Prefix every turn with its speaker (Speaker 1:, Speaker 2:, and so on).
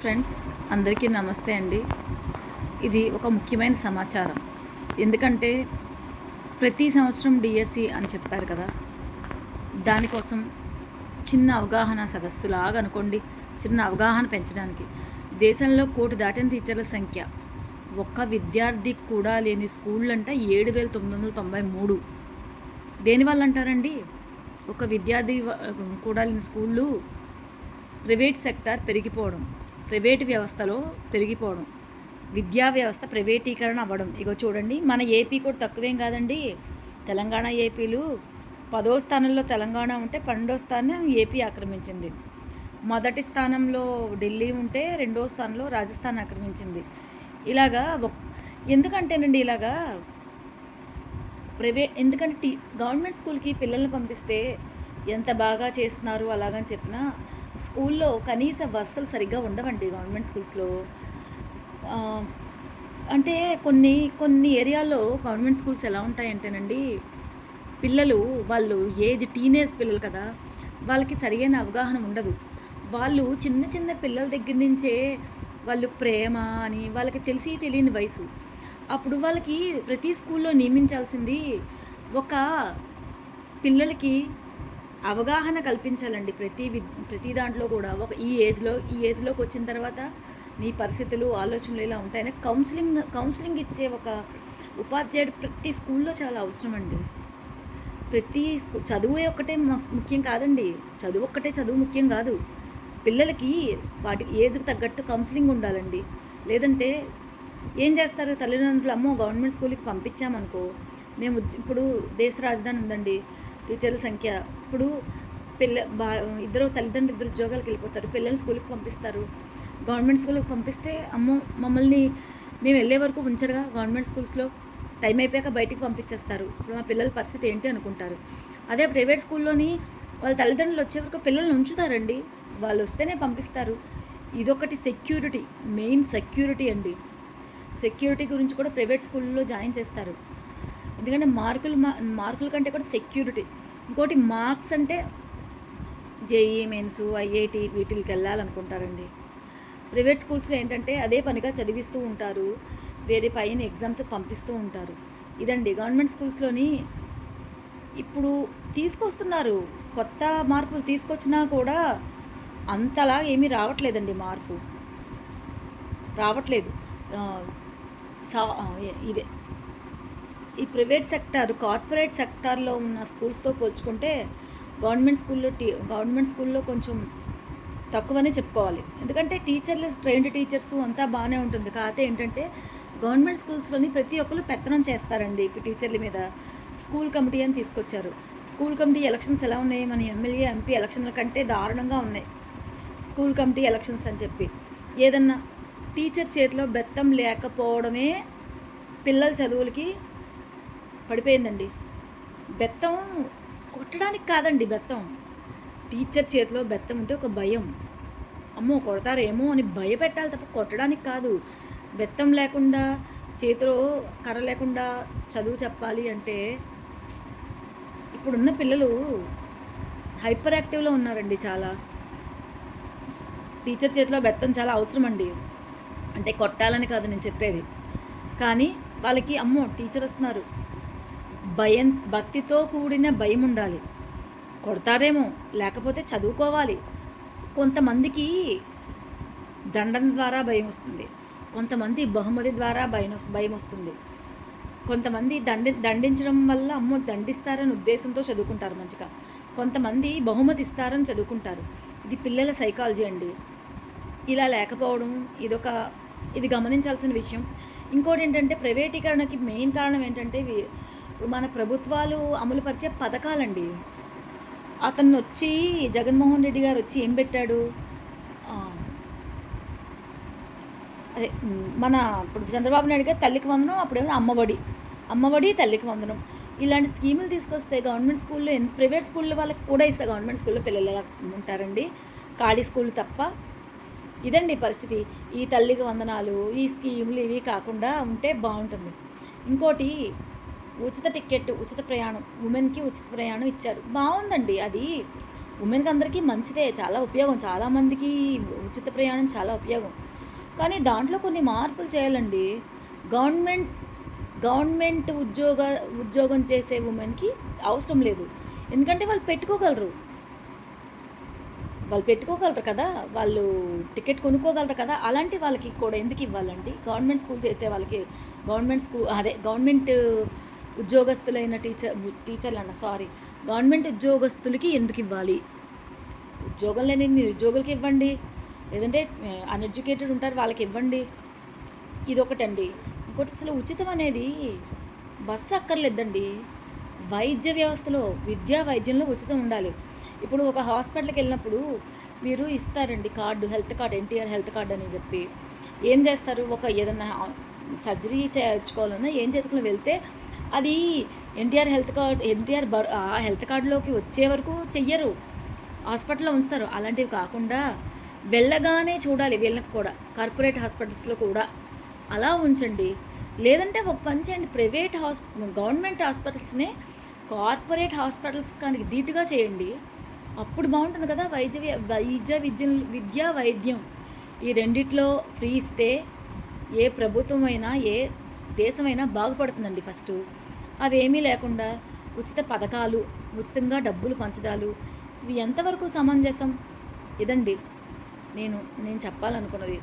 Speaker 1: Friends అందరికీ నమస్తే అండి. ఇది ఒక ముఖ్యమైన సమాచారం. ఎందుకంటే ప్రతి సంవత్సరం డిఎస్సి అని చెప్పారు కదా దానికోసం చిన్న అవగాహన సదస్సులాగా అనుకోండి చిన్న అవగాహన పెంచడానికి. దేశంలో కోటి దాటిన టీచర్ల సంఖ్య ఒక్క విద్యార్థి కూడా లేని స్కూళ్ళు అంటే ఏడు వేల తొమ్మిది వందల తొంభై మూడు. దేనివల్ల అంటారండి ఒక విద్యార్థి కూడా లేని స్కూళ్ళు ప్రైవేట్ సెక్టార్ పెరిగిపోవడం. ప్రైవేట్ వ్యవస్థలో పెరిగిపోవడం. విద్యా వ్యవస్థ ప్రైవేటీకరణ అవ్వడం. ఇగో చూడండి మన ఏపీ కూడా తక్కువేం కాదండి. తెలంగాణ ఏపీలు పదో స్థానంలో తెలంగాణ ఉంటే పన్నెండో స్థానం ఏపీ ఆక్రమించింది. మొదటి స్థానంలో ఢిల్లీ ఉంటే రెండో స్థానంలో రాజస్థాన్ ఆక్రమించింది. ఇలాగా ఒక్- ఎందుకంటేనండి ఇలాగా ప్రైవేట్ ఎందుకంటే టీ గవర్నమెంట్ స్కూల్కి పిల్లల్ని పంపిస్తే ఎంత బాగా చేస్తున్నారు అలాగని చెప్పినా స్కూల్లో కనీస వసతులు సరిగ్గా ఉండవండి గవర్నమెంట్ స్కూల్స్లో. అంటే కొన్ని కొన్ని ఏరియాల్లో గవర్నమెంట్ స్కూల్స్ ఎలా ఉంటాయంటేనండి పిల్లలు వాళ్ళు ఏజ్ టీనేజ్ పిల్లలు కదా వాళ్ళకి సరైన అవగాహన ఉండదు. వాళ్ళు చిన్న చిన్న పిల్లల దగ్గర నుంచే వాళ్ళు ప్రేమ అని వాళ్ళకి తెలిసి తెలియని వయసు. అప్పుడు వాళ్ళకి ప్రతి స్కూల్లో నియమించాల్సింది ఒక పిల్లలకి అవగాహన కల్పించాలండి ప్రతి వి ప్రతి దాంట్లో కూడా. ఒక ఈ ఏజ్లో ఈ ఏజ్లోకి వచ్చిన తర్వాత నీ పరిస్థితులు ఆలోచనలు ఇలా ఉంటాయని కౌన్సిలింగ్ కౌన్సిలింగ్ ఇచ్చే ఒక ఉపాధ్యాయుడు ప్రతి స్కూల్లో చాలా అవసరం అండి ప్రతి స్కూ చదువే ఒక్కటే మ- ముఖ్యం కాదండి. చదువు ఒక్కటే చదువు ముఖ్యం కాదు. పిల్లలకి వాటి ఏజ్కి తగ్గట్టు కౌన్సిలింగ్ ఉండాలండి. లేదంటే ఏం చేస్తారు? తల్లిదండ్రులు అమ్మో గవర్నమెంట్ స్కూల్కి పంపించామనుకో. మేము ఇప్పుడు దేశ రాజధాని ఉందండి. టీచర్ల సంఖ్య. ఇప్పుడు పిల్ల బా ఇద్దరు తల్లిదండ్రులు ఇద్దరు ఉద్యోగాలకు వెళ్ళిపోతారు. పిల్లల్ని స్కూల్కి పంపిస్తారు. గవర్నమెంట్ స్కూల్కి పంపిస్తే అమ్మో మమ్మల్ని మేము వెళ్ళే వరకు ఉంచరుగా. గవర్నమెంట్ స్కూల్స్లో టైం అయిపోయాక బయటికి పంపించేస్తారు. ఇప్పుడు మా పిల్లల పరిస్థితి ఏంటి అనుకుంటారు. అదే ప్రైవేట్ స్కూల్లోని వాళ్ళ తల్లిదండ్రులు వచ్చే వరకు పిల్లల్ని ఉంచుతారండి. వాళ్ళు వస్తేనే పంపిస్తారు. ఇదొకటి సెక్యూరిటీ మెయిన్ సెక్యూరిటీ అండి. సెక్యూరిటీ గురించి కూడా ప్రైవేట్ స్కూల్లో జాయిన్ చేస్తారు. ఎందుకంటే మార్కులు మా మార్కుల కంటే కూడా సెక్యూరిటీ ఇంకోటి మార్క్స్ అంటే జేఈ మెయిన్స్ ఐఐటి వీటికి వెళ్ళాలనుకుంటారండి. ప్రైవేట్ స్కూల్స్లో ఏంటంటే అదే పనిగా చదివిస్తూ ఉంటారు. వేరే పైన ఎగ్జామ్స్ పంపిస్తూ ఉంటారు. ఇదండి గవర్నమెంట్ స్కూల్స్లోని ఇప్పుడు తీసుకొస్తున్నారు. కొత్త మార్పులు తీసుకొచ్చినా కూడా అంతలా ఏమీ రావట్లేదండి మార్పు రావట్లేదు. సా- ఇదే. ఈ ప్రైవేట్ సెక్టార్ కార్పొరేట్ సెక్టార్లో ఉన్న స్కూల్స్తో పోల్చుకుంటే గవర్నమెంట్ స్కూల్లో టీ గవర్నమెంట్ స్కూల్లో కొంచెం తక్కువనే చెప్పుకోవాలి. ఎందుకంటే టీచర్లు ట్రైన్డ్ టీచర్స్ అంతా బాగానే ఉంటుంది. కాకపోతే ఏంటంటే గవర్నమెంట్ స్కూల్స్లోని ప్రతి ఒక్కరు పెత్తనం చేస్తారండి టీచర్ల మీద. స్కూల్ కమిటీ అని తీసుకొచ్చారు. స్కూల్ కమిటీ ఎలక్షన్స్ ఎలా ఉన్నాయి? మన ఎమ్మెల్యే ఎంపీ ఎలక్షన్ల కంటే దారుణంగా ఉన్నాయి. స్కూల్ కమిటీ ఎలక్షన్స్ అని చెప్పి. ఏదన్నా టీచర్ చేతిలో బెత్తం లేకపోవడమే పిల్లల చదువులకి పడిపోయిందండి. బెత్తం కొట్టడానికి కాదండి బెత్తం. టీచర్ చేతిలో బెత్తం ఉంటే ఒక భయం. అమ్మో కొడతారేమో అని భయపెట్టాలి తప్ప కొట్టడానికి కాదు. బెత్తం లేకుండా చేతిలో కర్ర లేకుండా చదువు చెప్పాలి అంటే ఇప్పుడున్న పిల్లలు హైపర్ యాక్టివ్లో ఉన్నారండి చాలా. టీచర్ చేతిలో బెత్తం చాలా అవసరం అండి అంటే కొట్టాలని కాదు నేను చెప్పేది. కానీ వాళ్ళకి అమ్మో టీచర్ వస్తున్నారు. భయం భక్తితో కూడిన భయం ఉండాలి కొడతారేమో లేకపోతే చదువుకోవాలి. కొంతమందికి దండం ద్వారా భయం వస్తుంది. కొంతమంది బహుమతి ద్వారా భయం భయం వస్తుంది. కొంతమంది దండి దండించడం వల్ల అమ్మో దండిస్తారని ఉద్దేశంతో చదువుకుంటారు మంచిగా. కొంతమంది బహుమతి ఇస్తారని చదువుకుంటారు. ఇది పిల్లల సైకాలజీ అండి. ఇలా లేకపోవడం ఇదొక ఇది గమనించాల్సిన విషయం. ఇంకోటి ఏంటంటే ప్రైవేటీకరణకి మెయిన్ కారణం ఏంటంటే మన ప్రభుత్వాలు అమలుపరిచే పథకాలండి. అతను వచ్చి జగన్మోహన్ రెడ్డి గారు వచ్చి ఏం పెట్టాడు? అదే మన ఇప్పుడు చంద్రబాబు నాయుడు గారు తల్లికి వందనం అప్పుడేమో అమ్మఒడి అమ్మఒడి తల్లికి వందనం. ఇలాంటి స్కీములు తీసుకొస్తే గవర్నమెంట్ స్కూల్లో ఎన్- ప్రైవేట్ స్కూల్లో వాళ్ళకి కూడా ఇస్తే గవర్నమెంట్ స్కూల్లో పిల్లలు ఉంటారండి? ఖాళీ స్కూల్ తప్ప. ఇదండి పరిస్థితి. ఈ తల్లికి వందనాలు ఈ స్కీములు ఇవి కాకుండా ఉంటే బాగుంటుంది. ఇంకోటి ఉచిత టికెట్ ఉచిత ప్రయాణం ఉమెన్కి ఉచిత ప్రయాణం ఇచ్చారు. బాగుందండి అది. ఉమెన్కి అందరికీ మంచిదే చాలా ఉపయోగం. చాలామందికి ఉచిత ప్రయాణం చాలా ఉపయోగం. కానీ దాంట్లో కొన్ని మార్పులు చేయాలండి. గవర్నమెంట్ గవర్నమెంట్ ఉద్యోగ ఉద్యోగం చేసే ఉమెన్కి అవసరం లేదు. ఎందుకంటే వాళ్ళు పెట్టుకోగలరు. వాళ్ళు పెట్టుకోగలరు కదా. వాళ్ళు టికెట్ కొనుక్కోగలరు కదా. అలాంటి వాళ్ళకి కూడా ఎందుకు ఇవ్వాలండి? గవర్నమెంట్ స్కూల్ చేసే వాళ్ళకి గవర్నమెంట్ స్కూల్ అదే గవర్నమెంట్ ఉద్యోగస్తులైన టీచర్ టీచర్లు అన్న సారీ గవర్నమెంట్ ఉద్యోగస్తులకి ఎందుకు ఇవ్వాలి? ఉద్యోగం లేని నిరుద్యోగులకి ఇవ్వండి. లేదంటే అన్ఎడ్యుకేటెడ్ ఉంటారు వాళ్ళకి ఇవ్వండి. ఇది ఒకటండి ఇంకోటి అసలు ఉచితం అనేది బస్సు అక్కర్లేదండి. వైద్య వ్యవస్థలో విద్యా వైద్యంలో ఉచితం ఉండాలి. ఇప్పుడు ఒక హాస్పిటల్కి వెళ్ళినప్పుడు మీరు ఇస్తారండి card health card NTR health card అని చెప్పి. ఏం చేస్తారు? ఒక ఏదన్నా సర్జరీ చేయించుకోవాలన్నా ఏం చేసుకుని వెళ్తే అది ఎన్టీఆర్ హెల్త్ కార్డ్ ఎన్టీఆర్ బర్ ఆ హెల్త్ కార్డులోకి వచ్చే వరకు చెయ్యరు. హాస్పిటల్లో ఉంచుతారు. అలాంటివి కాకుండా వెళ్ళగానే చూడాలి వీళ్ళకి కూడా కార్పొరేట్ హాస్పిటల్స్లో కూడా. అలా ఉంచండి. లేదంటే ఒక పని చేయండి. ప్రైవేట్ హాస్ గవర్నమెంట్ హాస్పిటల్స్నే కార్పొరేట్ హాస్పిటల్స్ కానీ ధీటుగా చేయండి. అప్పుడు బాగుంటుంది కదా వైద్య వైద్య విద్య విద్య వైద్యం. ఈ రెండిట్లో ఫ్రీ ఇస్తే ఏ ప్రభుత్వమైనా ఏ దేశమైనా బాగుపడుతుందండి ఫస్ట్. అవేమీ లేకుండా ఉచిత పథకాలు ఉచితంగా డబ్బులు పంచడాలు ఇవి ఎంతవరకు సమంజసం? ఇదండి. నేను నేను చెప్పాలనుకున్నది.